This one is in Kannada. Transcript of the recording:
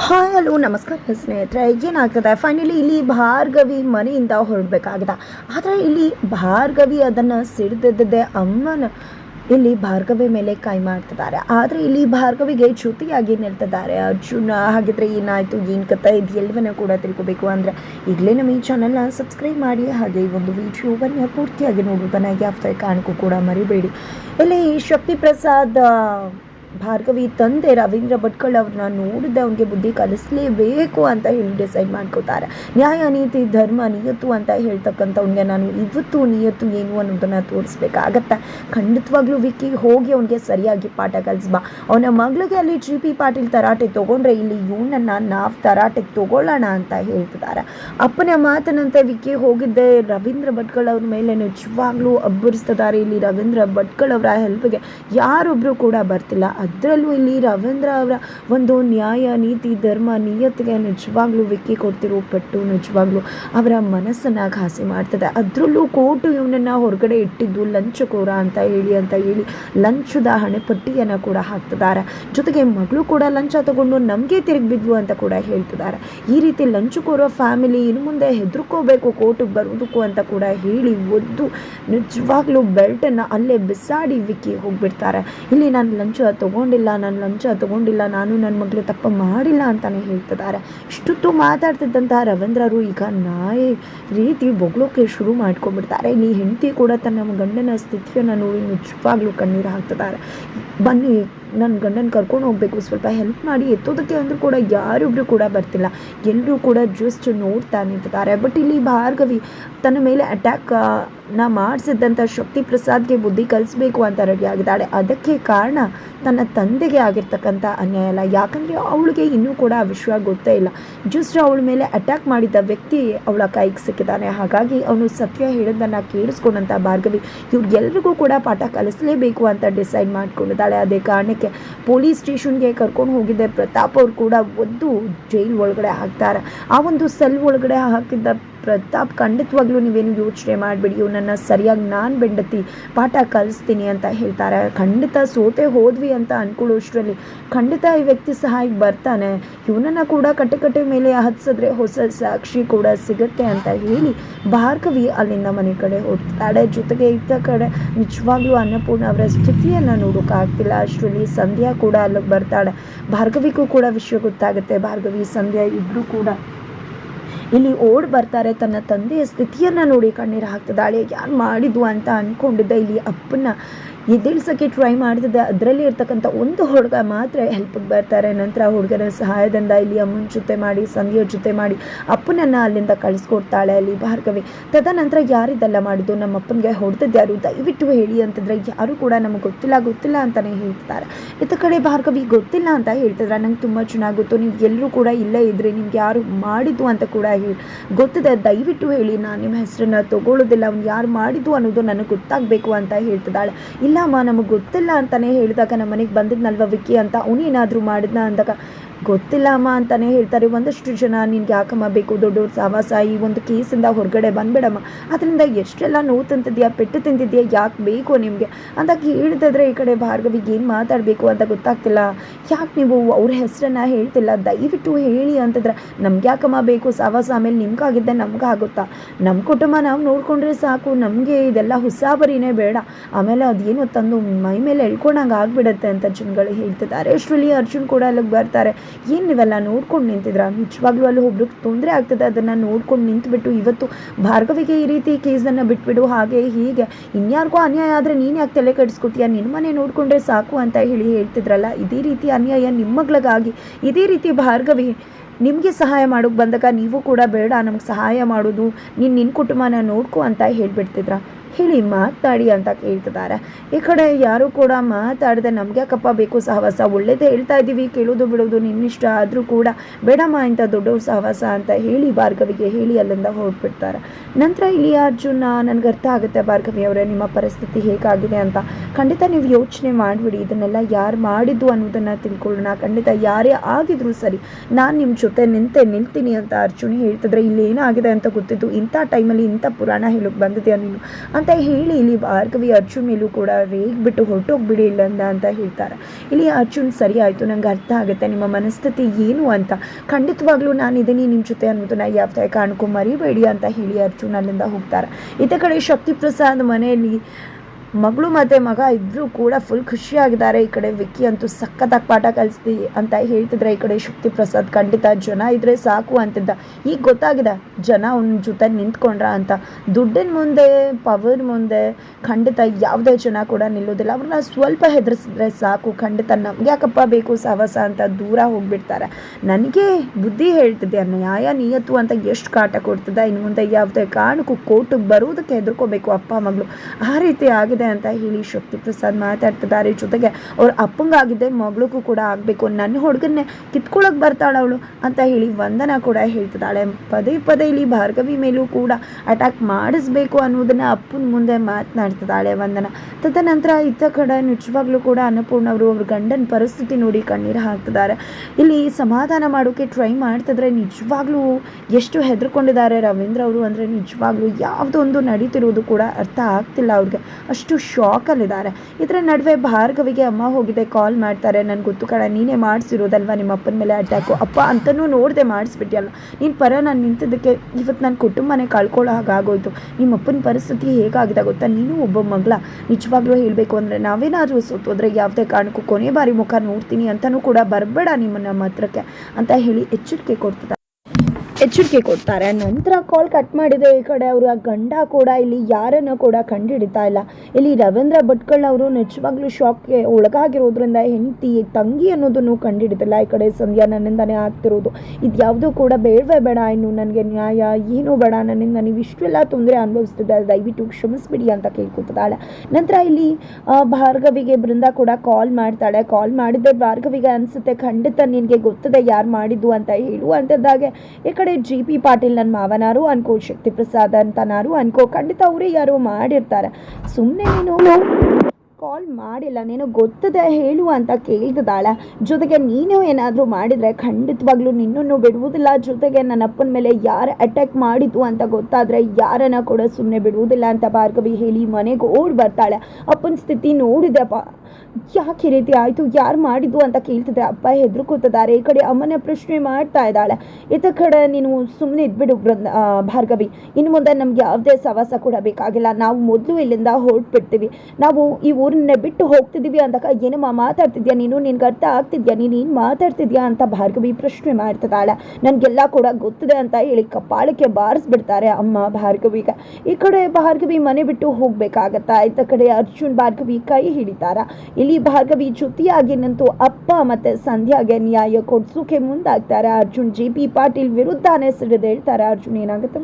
ಹಾಯ್, ಹಲೋ, ನಮಸ್ಕಾರ ಸ್ನೇಹಿತರೆ. ಏನಾಗ್ತದೆ? ಫೈನಲಿ ಇಲ್ಲಿ ಭಾರ್ಗವಿ ಮನೆಯಿಂದ ಹೊರಡಬೇಕಾಗಿದೆ. ಆದರೆ ಇಲ್ಲಿ ಭಾರ್ಗವಿ ಅದನ್ನು ಸಿಡ್ದಿದ್ದೆ ಅಮ್ಮನ ಇಲ್ಲಿ ಭಾರ್ಗವಿ ಮೇಲೆ ಕೈ ಮಾಡ್ತಿದ್ದಾರೆ. ಆದರೆ ಇಲ್ಲಿ ಭಾರ್ಗವಿಗೆ ಜೊತೆಯಾಗಿ ನಿಲ್ತಿದ್ದಾರೆ. ಅರ್ಜುನ, ಹಾಗಿದ್ರೆ ಏನಾಯಿತು? ಏನು ಕಥೆ ಇದು ಎಲ್ಲವನ್ನ ಕೂಡ ತಿಳ್ಕೊಬೇಕು ಅಂದರೆ ಈಗಲೇ ನಮ್ಮ ಈ ಚಾನಲ್ನ ಸಬ್ಸ್ಕ್ರೈಬ್ ಮಾಡಿ, ಹಾಗೆ ಈ ಒಂದು ವಿಡಿಯೋವನ್ನು ಪೂರ್ತಿಯಾಗಿ ನೋಡೋದನ್ನು ಯಾವುದೇ ಕಾರಣಕ್ಕೂ ಕೂಡ ಮರಿಬೇಡಿ. ಇಲ್ಲಿ ಶಕ್ತಿ ಪ್ರಸಾದ್ ಭಾರ್ಗವಿ ತಂದೆ ರವೀಂದ್ರ ಭಟ್ಕಳ್ ಅವ್ರನ್ನ ನೋಡಿದ ಅವನಿಗೆ ಬುದ್ಧಿ ಕಲಿಸ್ಲೇಬೇಕು ಅಂತ ಹೇಳಿ ಡಿಸೈಡ್ ಮಾಡ್ಕೋತಾರೆ ನ್ಯಾಯ, ನೀತಿ, ಧರ್ಮ, ನಿಯತ್ತು ಅಂತ ಹೇಳ್ತಕ್ಕಂಥವ್ನಿಗೆ ನಾನು ಇವತ್ತು ನಿಯತ್ತು ಏನು ಅನ್ನೋದನ್ನ ತೋರಿಸ್ಬೇಕಾಗತ್ತೆ. ಖಂಡಿತವಾಗ್ಲೂ ವಿಕ್ಕಿ ಹೋಗಿ ಅವನಿಗೆ ಸರಿಯಾಗಿ ಪಾಠ ಕಲಿಸ್ಬಾ. ಅವನ ಮಗಳಿಗೆ ಅಲ್ಲಿ ಜಿ ಪಿ ಪಾಟೀಲ್ ತರಾಟೆ ತಗೊಂಡ್ರೆ ಇಲ್ಲಿ ಇವನನ್ನ ನಾವು ತರಾಟೆಗೆ ತಗೊಳ್ಳೋಣ ಅಂತ ಹೇಳ್ತಿದ್ದಾರೆ. ಅಪ್ಪನ ಮಾತನಂತೆ ವಿಕ್ಕಿ ಹೋಗಿದ್ದೆ, ರವೀಂದ್ರ ಭಟ್ಕಳ್ ಅವ್ರ ಮೇಲೆ ನಿಜವಾಗ್ಲೂ ಅಬ್ಬರಿಸ್ತಿದ್ದಾರೆ. ಇಲ್ಲಿ ರವೀಂದ್ರ ಭಟ್ಕಳ್ ಅವರ ಹೆಲ್ಪ್ಗೆ ಯಾರೊಬ್ಬರು ಕೂಡ ಬರ್ತಿಲ್ಲ. ಅದರಲ್ಲೂ ಇಲ್ಲಿ ರವೀಂದ್ರ ಅವರ ಒಂದು ನ್ಯಾಯ, ನೀತಿ, ಧರ್ಮ, ನಿಯತ್ತಿಗೆ ನಿಜವಾಗ್ಲೂ ವಿಕ್ಕಿ ಕೊಡ್ತಿರೋ ಪಟ್ಟು ನಿಜವಾಗ್ಲೂ ಅವರ ಮನಸ್ಸನ್ನು ಘಾಸಿ ಮಾಡ್ತದೆ. ಅದರಲ್ಲೂ ಕೋರ್ಟು ಇವನನ್ನು ಹೊರಗಡೆ ಇಟ್ಟಿದ್ದು ಲಂಚಕೋರ ಅಂತ ಹೇಳಿ ಅಂತ ಹೇಳಿ ಲಂಚದ ಹಣೆಪಟ್ಟಿಯನ್ನು ಕೂಡ ಹಾಕ್ತಿದ್ದಾರೆ. ಜೊತೆಗೆ ಮಗಳು ಕೂಡ ಲಂಚ ತಗೊಂಡು ನಮಗೆ ತಿರುಗಿ ಬಿದ್ಲು ಅಂತ ಕೂಡ ಹೇಳ್ತಿದ್ದಾರೆ. ಈ ರೀತಿ ಲಂಚಕೋರ ಫ್ಯಾಮಿಲಿ ಇನ್ನು ಮುಂದೆ ಹೆದರ್ಕೋಬೇಕು, ಕೋರ್ಟಿಗೆ ಬರೋದಕ್ಕೂ ಅಂತ ಕೂಡ ಹೇಳಿ ಒದ್ದು ನಿಜವಾಗ್ಲೂ ಬೆಲ್ಟನ್ನು ಅಲ್ಲೇ ಬಿಸಾಡಿ ವಿಕ್ಕಿ ಹೋಗ್ಬಿಡ್ತಾರೆ. ಇಲ್ಲಿ ನಾನು ಲಂಚ ತಗೊಂಡಿಲ್ಲ, ನಾನು ಲಂಚ ತಗೊಂಡಿಲ್ಲ, ನಾನು ನನ್ನ ಮಗಳು ತಪ್ಪು ಮಾಡಿಲ್ಲ ಅಂತಾನೆ ಹೇಳ್ತಿದ್ದಾರೆ. ಇಷ್ಟೊತ್ತು ಮಾತಾಡ್ತಿದ್ದಂತಹ ರವೀಂದ್ರರು ಈಗ ನಾಯಿ ರೀತಿ ಬೊಗಳೋಕೆ ಶುರು ಮಾಡ್ಕೊಂಡ್ಬಿಡ್ತಾರೆ. ನೀ ಹೆಂಡತಿ ಕೂಡ ತನ್ನ ಗಂಡನ ಸ್ಥಿತಿಯನ್ನು ನೋಡಿ ನಿಜವಾಗ್ಲೂ ಕಣ್ಣೀರು ಹಾಕ್ತಿದ್ದಾರೆ. ಬನ್ನಿ ನನ್ನ ಗಂಡನ ಕರ್ಕೊಂಡು ಹೋಗಬೇಕು. ಸ್ವಲ್ಪ ಹೆಲ್ಪ್ ಮಾಡಿ. ಎತ್ತೋದಕ್ಕೆ ಅಂದರೂ ಕೂಡ ಯಾರೊಬ್ಬರು ಕೂಡ ಬರ್ತಿಲ್ಲ. ಎಲ್ಲರೂ ಕೂಡ ಜಸ್ಟ್ ನೋಡ್ತಾ ನಿಂತಿದ್ದಾರೆ. ಬಟ್ ಇಲ್ಲಿ ಭಾರ್ಗವಿ ತನ್ನ ಮೇಲೆ ಅಟ್ಯಾಕ್ ನಾ ಮಾಡಿಸಿದ್ದಂಥ ಶಕ್ತಿ ಪ್ರಸಾದ್ಗೆ ಬುದ್ಧಿ ಕಲಿಸ್ಬೇಕು ಅಂತ ರೆಡಿ ಆಗಿದ್ದಾಳೆ. ಅದಕ್ಕೆ ಕಾರಣ ತನ್ನ ತಂದೆಗೆ ಆಗಿರ್ತಕ್ಕಂಥ ಅನ್ಯಾಯ ಅಲ್ಲ. ಯಾಕಂದರೆ ಅವಳಿಗೆ ಇನ್ನೂ ಕೂಡ ಆ ವಿಷಯ ಗೊತ್ತೇ ಇಲ್ಲ. ಜಸ್ಟ್ ಅವಳ ಮೇಲೆ ಅಟ್ಯಾಕ್ ಮಾಡಿದ ವ್ಯಕ್ತಿ ಅವಳ ಕೈಗೆ ಸಿಕ್ಕಿದ್ದಾನೆ. ಹಾಗಾಗಿ ಅವನು ಸತ್ಯ ಹೇಳಿದ್ದನ್ನು ಕೇಳಿಸ್ಕೊಂಡಂಥ ಭಾರ್ಗವಿ ಇವ್ರಿಗೆಲ್ರಿಗೂ ಕೂಡ ಪಾಠ ಕಲಿಸಲೇಬೇಕು ಅಂತ ಡಿಸೈಡ್ ಮಾಡ್ಕೊಂಡಿದ್ದಾಳೆ. ಅದೇ ಕಾರಣಕ್ಕೆ ಪೊಲೀಸ್ ಸ್ಟೇಷನ್ಗೆ ಕರ್ಕೊಂಡು ಹೋಗಿದ್ದೆ ಪ್ರತಾಪ್ ಅವ್ರು ಕೂಡ ಒದ್ದು ಜೈಲ್ ಒಳಗಡೆ ಹಾಕ್ತಾರೆ. ಆ ಒಂದು ಸೆಲ್ ಒಳಗಡೆ ಹಾಕಿದ್ದ ಪ್ರತಾಪ್, ಖಂಡಿತವಾಗ್ಲೂ ನೀವೇನು ಯೋಚನೆ ಮಾಡಬೇಡಿ, ಇವನನ್ನು ಸರಿಯಾಗಿ ನಾನು ಬೆಂಡತಿ, ಪಾಠ ಕಲಿಸ್ತೀನಿ ಅಂತ ಹೇಳ್ತಾರೆ. ಖಂಡಿತ ಸೋತೆ ಹೋದ್ವಿ ಅಂತ ಅನ್ಕೊಳ್ಳೋಷ್ಟರಲ್ಲಿ ಖಂಡಿತ ಈ ವ್ಯಕ್ತಿ ಸಹಾಯಕ್ಕೆ ಬರ್ತಾನೆ. ಇವನನ್ನು ಕೂಡ ಕಟ್ಟೆ ಕಟ್ಟೆ ಮೇಲೆ ಹತ್ಸಿದ್ರೆ ಹೊಸ ಸಾಕ್ಷಿ ಕೂಡ ಸಿಗುತ್ತೆ ಅಂತ ಹೇಳಿ ಭಾರ್ಗವಿ ಅಲ್ಲಿಂದ ಮನೆ ಕಡೆ ಹೋಗ್ತಾಳೆ. ಜೊತೆಗೆ ಇತ್ತ ಕಡೆ ನಿಜವಾಗ್ಲೂ ಅನ್ನಪೂರ್ಣ ಅವರ ಸ್ಥಿತಿಯನ್ನು ನೋಡೋಕ್ಕಾಗ್ತಿಲ್ಲ ಅಷ್ಟರಲ್ಲಿ ಸಂಧ್ಯಾ ಕೂಡ ಅಲ್ಲಿಗೆ ಬರ್ತಾಳೆ. ಭಾರ್ಗವಿಗೂ ಕೂಡ ವಿಷಯ ಗೊತ್ತಾಗುತ್ತೆ. ಭಾರ್ಗವಿ, ಸಂಧ್ಯಾ ಇಬ್ಬರು ಕೂಡ ಇಲ್ಲಿ ಓಡ್ ಬರ್ತಾರೆ ತನ್ನ ತಂದೆಯ ಸ್ಥಿತಿಯನ್ನು ನೋಡಿ ಕಣ್ಣೀರು ಹಾಕ್ತಿದ್ದಾಳೆ. ಯಾರು ಮಾಡಿದ್ವು ಅಂತ ಅಂದ್ಕೊಂಡಿದ್ದೆ ಇಲ್ಲಿ ಅಪ್ಪನ ಎದುರಿಸೋಕ್ಕೆ ಟ್ರೈ ಮಾಡ್ತಿದ್ದೆ. ಅದರಲ್ಲಿ ಇರ್ತಕ್ಕಂಥ ಒಂದು ಹುಡುಗ ಮಾತ್ರ ಹೆಲ್ಪಿಗೆ ಬರ್ತಾರೆ. ನಂತರ ಹುಡುಗನ ಸಹಾಯದಿಂದ ಇಲ್ಲಿ ಅಮ್ಮನ ಜೊತೆ ಮಾಡಿ ಸಂಧಿಯ ಜೊತೆ ಮಾಡಿ ಅಪ್ಪನನ್ನು ಅಲ್ಲಿಂದ ಕಳಿಸ್ಕೊಡ್ತಾಳೆ ಅಲ್ಲಿ ಭಾರ್ಗವಿ. ತದನಂತರ ಯಾರಿದೆಲ್ಲ ಮಾಡಿದ್ದು? ನಮ್ಮ ಅಪ್ಪನಿಗೆ ಹೊಡೆದದ್ದು ಯಾರು ದಯವಿಟ್ಟು ಹೇಳಿ ಅಂತಂದರೆ ಯಾರು ಕೂಡ ನಮಗೆ ಗೊತ್ತಿಲ್ಲ ಗೊತ್ತಿಲ್ಲ ಅಂತಲೇ ಹೇಳ್ತಾರೆ. ಇತ್ತ ಕಡೆ ಭಾರ್ಗವಿ ಗೊತ್ತಿಲ್ಲ ಅಂತ ಹೇಳ್ತಿದ್ರೆ. ನಂಗೆ ತುಂಬ ಚೆನ್ನಾಗಿ ನೀವು ಎಲ್ಲರೂ ಕೂಡ ಇಲ್ಲೇ ಇದ್ದರೆ ನಿಮ್ಗೆ ಯಾರು ಮಾಡಿದ್ದು ಅಂತ ಕೂಡ ಹೇಳಿ. ಗೊತ್ತಿದೆ, ದಯವಿಟ್ಟು ಹೇಳಿ, ನಾನು ನಿಮ್ಮ ಹೆಸರನ್ನ ತಗೊಳ್ಳೋದಿಲ್ಲ. ಅವ್ನು ಯಾರು ಮಾಡಿದ್ದು ಅನ್ನೋದು ನನಗೆ ಗೊತ್ತಾಗಬೇಕು ಅಂತ ಹೇಳ್ತಿದ್ದಾಳೆ. ಇಲ್ಲಮ್ಮ, ನಮಗೆ ಗೊತ್ತಿಲ್ಲ ಅಂತಲೇ ಹೇಳಿದಾಗ ನಮ್ಮ ಮನೆಗೆ ಬಂದಿದ್ನಲ್ವ ವಿಕ್ಕಿ ಅಂತ. ಅವನೇನಾದರೂ ಮಾಡಿದ್ನ ಅಂದಾಗ ಗೊತ್ತಿಲ್ಲ ಅಮ್ಮ ಅಂತಲೇ ಹೇಳ್ತಾರೆ. ಒಂದಷ್ಟು ಜನ ನಿನ್ಗೆ ಯಾಕಮ್ಮ ಬೇಕು? ದೊಡ್ಡವ್ರ ಸಹವಾಸ ಈ ಒಂದು ಕೇಸಿಂದ ಹೊರಗಡೆ ಬಂದ್ಬಿಡಮ್ಮ. ಅದರಿಂದ ಎಷ್ಟೆಲ್ಲ ನೋವು ತಂತಿದ್ಯಾ, ಪೆಟ್ಟು ತಿಂತಿದ್ಯಾ, ಯಾಕೆ ಬೇಕು ನಿಮಗೆ? ಅಂತ ಹೇಳ್ತಿದ್ರೆ ಈ ಕಡೆ ಭಾರ್ಗವಿಗೆ ಏನು ಮಾತಾಡಬೇಕು ಅಂತ ಗೊತ್ತಾಗ್ತಿಲ್ಲ. ಯಾಕೆ ನೀವು ಅವ್ರ ಹೆಸರನ್ನ ಹೇಳ್ತಿಲ್ಲ? ದಯವಿಟ್ಟು ಹೇಳಿ ಅಂತಂದ್ರೆ, ನಮ್ಗೆ ಯಾಕಮ್ಮ ಬೇಕು? ಸಹವಾಸ ಆಮೇಲೆ ನಿಮ್ಗಾಗಿದ್ದೆ ನಮ್ಗೆ ಆಗುತ್ತಾ ನಮ್ಮ ಕುಟುಂಬ ನಾವು ನೋಡಿಕೊಂಡ್ರೆ ಸಾಕು. ನಮಗೆ ಇದೆಲ್ಲ ಹುಸಾಬರಿನೇ ಬೇಡ. ಆಮೇಲೆ ಅದೇನೋ ತಂದು ಮೈ ಮೇಲೆ ಎಳ್ಕೊಂಡಂಗೆ ಆಗ್ಬಿಡುತ್ತೆ ಅಂತ ಜನಗಳು ಹೇಳ್ತಿದ್ದಾರೆ. ಅಷ್ಟರಲ್ಲಿ ಅರ್ಜುನ್ ಕೂಡ ಅಲ್ಲಿಗೆ ಬರ್ತಾರೆ. ಏನು ನೀವೆಲ್ಲ ನೋಡ್ಕೊಂಡು ನಿಂತಿದ್ರ ನಿಜವಾಗ್ಲೂ ಅಲ್ಲಿ ಒಬ್ರಿಗೆ ತೊಂದರೆ ಆಗ್ತದೆ, ಅದನ್ನು ನೋಡ್ಕೊಂಡು ನಿಂತುಬಿಟ್ಟು ಇವತ್ತು ಭಾರ್ಗವಿಗೆ ಈ ರೀತಿ ಕೇಸನ್ನು ಬಿಟ್ಬಿಡು, ಹಾಗೆ ಹೀಗೆ. ಇನ್ಯಾರಿಗೂ ಅನ್ಯಾಯ ಆದರೆ ನೀನು ಯಾಕೆ ತಲೆ ಕೆಡಿಸ್ಕೊತೀಯ ನಿನ್ನ ಮನೆ ನೋಡಿಕೊಂಡ್ರೆ ಸಾಕು ಅಂತ ಹೇಳಿ ಹೇಳ್ತಿದ್ರಲ್ಲ, ಇದೇ ರೀತಿ ಅನ್ಯಾಯ ನಿಮ್ಮ ಇದೇ ರೀತಿ ಭಾರ್ಗವಿ, ನಿಮಗೆ ಸಹಾಯ ಮಾಡೋಕ್ಕೆ ಬಂದಾಗ ನೀವು ಕೂಡ ಬೇಡ, ನಮ್ಗೆ ಸಹಾಯ ಮಾಡೋದು, ನೀನು ನಿನ್ನ ಕುಟುಂಬನ ನೋಡ್ಕೊ ಅಂತ ಹೇಳ್ಬಿಡ್ತಿದ್ರ? ಹೇಳಿ ಮಾತಾಡಿ ಅಂತ ಕೇಳ್ತಿದ್ದಾರೆ. ಈ ಕಡೆ ಯಾರು ಕೂಡ ಮಾತಾಡದೆ ನಮ್ಗೆ ಯಾಕಪ್ಪ ಬೇಕು ಸಹವಾಸ? ಒಳ್ಳೇದೇ ಹೇಳ್ತಾ ಇದ್ದೀವಿ, ಕೇಳೋದು ಬಿಡೋದು ನಿನ್ನಿಷ್ಟ ಆದರೂ ಕೂಡ ಬೇಡಮ್ಮ ಇಂಥ ದೊಡ್ಡವ್ರ ಸಹವಾಸ ಅಂತ ಹೇಳಿ ಭಾರ್ಗವಿಗೆ ಹೇಳಿ ಅಲ್ಲಿಂದ ಹೊರಟ್ಬಿಡ್ತಾರೆ. ನಂತರ ಇಲ್ಲಿ ಅರ್ಜುನ, ನನಗೆ ಅರ್ಥ ಆಗುತ್ತೆ ಭಾರ್ಗವಿ ಅವರೇ, ನಿಮ್ಮ ಪರಿಸ್ಥಿತಿ ಹೇಗಾಗಿದೆ ಅಂತ. ಖಂಡಿತ ನೀವು ಯೋಚನೆ ಮಾಡಿಬಿಡಿ, ಇದನ್ನೆಲ್ಲ ಯಾರು ಮಾಡಿದ್ದು ಅನ್ನೋದನ್ನು ತಿಳ್ಕೊಳ್ಳೋಣ. ಖಂಡಿತ ಯಾರೇ ಆಗಿದ್ರು ಸರಿ, ನಾನು ನಿಮ್ಮ ಜೊತೆ ನಿಂತೆ ನಿಲ್ತೀನಿ ಅಂತ ಅರ್ಜುನ್ ಹೇಳ್ತಿದ್ರೆ ಇಲ್ಲಿ ಏನಾಗಿದೆ ಅಂತ ಗೊತ್ತಿದ್ದು, ಇಂಥ ಟೈಮಲ್ಲಿ ಇಂಥ ಪುರಾಣ ಹೇಳೋಕೆ ಬಂದಿದೆಯಾ ನೀನು? ಅಂತ ಹೇಳಿ ಇಲ್ಲಿ ಭಾರ್ಗವಿ ಅರ್ಜುನ್ ಮೇಲೂ ಕೂಡ ರೇಗ್ಬಿಟ್ಟು ಹೊರಟೋಗ್ಬಿಡಿ ಇಲ್ಲಂದ ಅಂತ ಹೇಳ್ತಾರೆ. ಇಲ್ಲಿ ಅರ್ಜುನ್ ಸರಿ ಆಯಿತು, ನಂಗೆ ಅರ್ಥ ಆಗುತ್ತೆ, ನಿಮ್ಮ ಮನಸ್ಥಿತಿ ಏನು ಅಂತ. ಖಂಡಿತವಾಗ್ಲೂ ನಾನು ಇದೀನಿ ನಿಮ್ಮ ಜೊತೆ ಅನ್ನೋದನ್ನ ಯಾವುದೇ ಕಾರಣಕ್ಕೂ ಮರಿಬೇಡಿ ಅಂತ ಹೇಳಿ ಅರ್ಜುನ್ ಅಲ್ಲಿಂದ ಹೋಗ್ತಾರೆ. ಇದೇ ಕಡೆ ಶಕ್ತಿ ಪ್ರಸಾದ್ ಮನೆಯಲ್ಲಿ ಮಗಳು ಮತ್ತು ಮಗ ಇಬ್ಬರು ಕೂಡ ಫುಲ್ ಖುಷಿಯಾಗಿದ್ದಾರೆ. ಈ ಕಡೆ ವಿಕ್ಕಿ ಅಂತೂ ಸಖತ್ತಾಗಿ ಪಾಠ ಕಲಿಸ್ತಿ ಅಂತ ಹೇಳ್ತಿದ್ರೆ ಈ ಕಡೆ ಶಕ್ತಿ ಪ್ರಸಾದ್ ಖಂಡಿತ ಜನ ಇದ್ರೆ ಸಾಕು ಅಂತಿದ್ದ. ಈಗ ಗೊತ್ತಾಗಿದೆ, ಜನ ಅವ್ನ ಜೊತೆ ನಿಂತ್ಕೊಂಡ್ರ ಅಂತ. ದುಡ್ಡಿನ ಮುಂದೆ ಪವರ್ ಮುಂದೆ ಖಂಡಿತ ಯಾವುದೇ ಜನ ಕೂಡ ನಿಲ್ಲೋದಿಲ್ಲ. ಅವ್ರನ್ನ ಸ್ವಲ್ಪ ಹೆದರಿಸಿದ್ರೆ ಸಾಕು, ಖಂಡಿತ ನಮ್ಗೆ ಯಾಕಪ್ಪ ಬೇಕು ಸಹವಾಸ ಅಂತ ದೂರ ಹೋಗ್ಬಿಡ್ತಾರೆ. ನನಗೆ ಬುದ್ಧಿ ಹೇಳ್ತಿದ್ದೆ ನ್ಯಾಯ ನಿಯತ್ತು ಅಂತ ಎಷ್ಟು ಕಾಟ ಕೊಡ್ತಿದ್ದ. ಇನ್ನು ಮುಂದೆ ಯಾವುದೇ ಕಾರಣಕ್ಕೂ ಕೋರ್ಟಿಗೆ ಬರೋದಕ್ಕೆ ಹೆದರ್ಕೋಬೇಕು ಅಪ್ಪ, ಮಗಳು. ಆ ರೀತಿ ಆಗಿದೆ. ಅಂತ ಹೇಳಿ ಶಕ್ತಿ ಪ್ರಸಾದ್ ಮಾತಾಡ್ತಿದ್ದಾರೆ. ಜೊತೆಗೆ ಅವ್ರ ಅಪ್ಪಂಗಾಗಿದೆ ಮಗಳಿಗೂ ಕೂಡ ಆಗಬೇಕು. ನನ್ನ ಹುಡುಗನ್ನೇ ಕಿತ್ಕೊಳಕ್ ಬರ್ತಾಳೆ ಅವಳು ಅಂತ ಹೇಳಿ ವಂದನ ಕೂಡ ಹೇಳ್ತಿದ್ದಾಳೆ. ಪದೇ ಪದೇ ಇಲ್ಲಿ ಭಾರ್ಗವಿ ಮೇಲೂ ಕೂಡ ಅಟ್ಯಾಕ್ ಮಾಡಿಸ್ಬೇಕು ಅನ್ನೋದನ್ನ ಅಪ್ಪನ ಮುಂದೆ ಮಾತನಾಡ್ತಿದ್ದಾಳೆ ವಂದನ. ತದನಂತರ ಇತ್ತ ಕಡೆ ನಿಜವಾಗ್ಲೂ ಕೂಡ ಅನ್ನಪೂರ್ಣ ಅವರು ಅವ್ರ ಗಂಡನ ಪರಿಸ್ಥಿತಿ ನೋಡಿ ಕಣ್ಣೀರು ಹಾಕ್ತಿದ್ದಾರೆ. ಇಲ್ಲಿ ಸಮಾಧಾನ ಮಾಡೋಕೆ ಟ್ರೈ ಮಾಡ್ತಿದ್ರೆ ನಿಜವಾಗ್ಲೂ ಎಷ್ಟು ಹೆದರ್ಕೊಂಡಿದ್ದಾರೆ ರವೀಂದ್ರ ಅವರು ಅಂದರೆ ನಿಜವಾಗ್ಲೂ ಯಾವುದೊಂದು ನಡೀತಿರೋದು ಕೂಡ ಅರ್ಥ ಆಗ್ತಿಲ್ಲ ಅವ್ರಿಗೆ. ಅಷ್ಟು ಶಾಕಲ್ಲಿದ್ದಾರೆ ಇದರ ನಡುವೆ ಭಾರ್ಗವಿಗೆ ಅಮ್ಮ ಹೋಗಿದೆ ಕಾಲ್ ಮಾಡ್ತಾರೆ. ನನಗೆ ಗೊತ್ತು ಕಣ, ನೀನೇ ಮಾಡಿಸಿರೋದಲ್ವಾ ನಿಮ್ಮ ಅಪ್ಪನ ಮೇಲೆ ಅಟ್ಯಾಕು ಅಪ್ಪ ಅಂತನೂ ನೋಡದೆ ಮಾಡಿಸ್ಬಿಟ್ಟಿಯಲ್ಲ ನೀನು ಪರ ನಾನು ನಿಂತಿದ್ದಕ್ಕೆ ಇವತ್ತು ನನ್ನ ಕುಟುಂಬನೇ ಕಳ್ಕೊಳ್ಳೋ ಹಾಗಾಗೋಯ್ತು. ನಿಮ್ಮ ಅಪ್ಪನ ಪರಿಸ್ಥಿತಿ ಹೇಗಾಗಿದೆ ಗೊತ್ತಾ? ನೀನು ಒಬ್ಬ ಮಗಳ. ನಿಜವಾಗ್ಲೂ ಹೇಳಬೇಕು ಅಂದರೆ ನಾವೇನಾದರೂ ಸೋತೋದ್ರೆ ಯಾವುದೇ ಕಾರಣಕ್ಕೂ ಕೊನೆ ಬಾರಿ ಮುಖ ನೋಡ್ತೀನಿ ಅಂತಲೂ ಕೂಡ ಬರಬೇಡ ನಿಮ್ಮ ನಮ್ಮ ಹತ್ರಕ್ಕೆ ಅಂತ ಹೇಳಿ ಎಚ್ಚರಿಕೆ ಕೊಡ್ತಿದ್ದಾರೆ. ಎಚ್ಚರಿಕೆ ಕೊಡ್ತಾರೆ. ನಂತರ ಕಾಲ್ ಕಟ್ ಮಾಡಿದೆ ಈ ಕಡೆ ಅವರ ಗಂಡ ಕೂಡ ಇಲ್ಲಿ ಯಾರನ್ನು ಕೂಡ ಕಂಡುಹಿಡಿತಾ ಇಲ್ಲ. ಇಲ್ಲಿ ರವೀಂದ್ರ ಭಟ್ಕಳ್ ಅವರು ನಿಜವಾಗ್ಲೂ ಶಾಕ್ಗೆ ಒಳಗಾಗಿರೋದ್ರಿಂದ ಹೆಂಡತಿ, ತಂಗಿ ಅನ್ನೋದನ್ನು ಕಂಡುಹಿಡಿದಿಲ್ಲ. ಈ ಕಡೆ ಸಂಧ್ಯಾ ನನ್ನಿಂದಾನೇ ಆಗ್ತಿರೋದು. ಇದು ಯಾವುದೂ ಕೂಡ ಬೇಡವೇ ಬೇಡ. ಇನ್ನು ನನಗೆ ನ್ಯಾಯ ಏನೂ ಬೇಡ. ನನ್ನಿಂದ ನೀವು ಇಷ್ಟೆಲ್ಲ ತೊಂದರೆ ಅನುಭವಿಸ್ತಿದ್ದಾರೆ ದಯವಿಟ್ಟು ಕ್ಷಮಿಸ್ಬಿಡಿ ಅಂತ ಕೇಳ್ಕೊತಿದ್ದಾಳೆ. ನಂತರ ಇಲ್ಲಿ ಭಾರ್ಗವಿಗೆ ಬೃಂದ ಕೂಡ ಕಾಲ್ ಮಾಡ್ತಾಳೆ. ಕಾಲ್ ಮಾಡಿದ್ದೆ ಭಾರ್ಗವಿಗೆ ಅನಿಸುತ್ತೆ, ಖಂಡಿತ ನಿನಗೆ ಗೊತ್ತದೆ ಯಾರು ಮಾಡಿದ್ದು ಅಂತ ಹೇಳು ಅಂತಿದ್ದಾಗೆ ಈ ಕಡೆ ಜಿ ಪಿ ಪಾಟೀಲ್ ನನ್ನ ಮಾವನಾರು ಅನ್ಕೋ ಶಕ್ತಿ ಪ್ರಸಾದ್ ಅಂತನಾರು ಅನ್ಕೋ ಖಂಡಿತ ಅವರೇ ಯಾರೋ ಮಾಡಿರ್ತಾರೆ. ಸುಮ್ಮನೆ ನೀನು ಕಾಲ್ ಮಾಡಿಲ್ಲ. ನೀನು ಗೊತ್ತದೆ ಹೇಳು ಅಂತ ಕೇಳ್ತಿದ್ದಾಳೆ. ಜೊತೆಗೆ ನೀನು ಏನಾದರೂ ಮಾಡಿದರೆ ಖಂಡಿತವಾಗ್ಲೂ ನಿನ್ನನ್ನು ಬಿಡುವುದಿಲ್ಲ. ಜೊತೆಗೆ ನನ್ನ ಅಪ್ಪನ ಮೇಲೆ ಯಾರು ಅಟ್ಯಾಕ್ ಮಾಡಿದ್ದು ಅಂತ ಗೊತ್ತಾದರೆ ಯಾರನ್ನ ಕೂಡ ಸುಮ್ಮನೆ ಬಿಡುವುದಿಲ್ಲ ಅಂತ ಭಾರ್ಗವಿ ಹೇಳಿ ಮನೆಗೆ ಓಡಿ ಬರ್ತಾಳೆ. ಅಪ್ಪನ ಸ್ಥಿತಿ ನೋಡಿದೆಪ್ಪ ಯಾಕೆ ರೀತಿ ಆಯಿತು? ಯಾರು ಮಾಡಿದ್ದು ಅಂತ ಕೇಳ್ತಿದ್ರೆ ಅಪ್ಪ ಹೆದರ್ಕೋತಿದ್ದಾರೆ. ಈ ಕಡೆ ಅಮ್ಮನ ಪ್ರಶ್ನೆ ಮಾಡ್ತಾ ಇದ್ದಾಳೆ. ಇತ ಕಡೆ ನೀನು ಸುಮ್ಮನೆ ಇದ್ಬಿಡು ಬೃಂದ ಭಾರ್ಗವಿ. ಇನ್ನು ಮುಂದೆ ನಮ್ಗೆ ಯಾವುದೇ ಸವಾಸ ಕೂಡ ಬೇಕಾಗಿಲ್ಲ. ನಾವು ಮೊದಲು ಇಲ್ಲಿಂದ ಹೊರಟ್ಬಿಡ್ತೀವಿ. ನಾವು ಈ ಊರನ್ನೇ ಬಿಟ್ಟು ಹೋಗ್ತಿದ್ದೀವಿ ಅಂದಾಗ ಏನಮ್ಮ ಮಾತಾಡ್ತಿದ್ಯಾ ನೀನು? ನಿನ್ಗೆ ಅರ್ಥ ಆಗ್ತಿದ್ಯಾ? ನೀನು ಏನು ಮಾತಾಡ್ತಿದ್ಯಾ ಅಂತ ಭಾರ್ಗವಿ ಪ್ರಶ್ನೆ ಮಾಡ್ತಿದ್ದಾಳೆ. ನನಗೆಲ್ಲ ಕೂಡ ಗೊತ್ತಿದೆ ಅಂತ ಹೇಳಿ ಕಪಾಳಕ್ಕೆ ಬಾರಿಸ್ಬಿಡ್ತಾರೆ ಅಮ್ಮ ಭಾರ್ಗವಿಗೆ ಈ ಕಡೆ ಭಾರ್ಗವಿ ಮನೆ ಬಿಟ್ಟು ಹೋಗ್ಬೇಕಾಗತ್ತಾ? ಇತ್ತ ಕಡೆ ಅರ್ಜುನ್ ಭಾರ್ಗವಿ ಕೈ ಹಿಡಿತಾರ. ಇಲ್ಲಿ ಭಾರ್ಗವಿ ಜೊತೆಯಾಗಿ ನಿಂತು ಅಪ್ಪ ಮತ್ತೆ ಸಂಧ್ಯಾಗೆ ನ್ಯಾಯ ಕೊಡ್ಸೋಕೆ ಮುಂದಾಗ್ತಾರೆ. ಅರ್ಜುನ್ ಜೆ ಪಿ ಪಾಟೀಲ್ ವಿರುದ್ಧನೇ ಸಿಡಿದೇಳ್ತಾರೆ. ಅರ್ಜುನ್ ಏನಾಗುತ್ತೆ?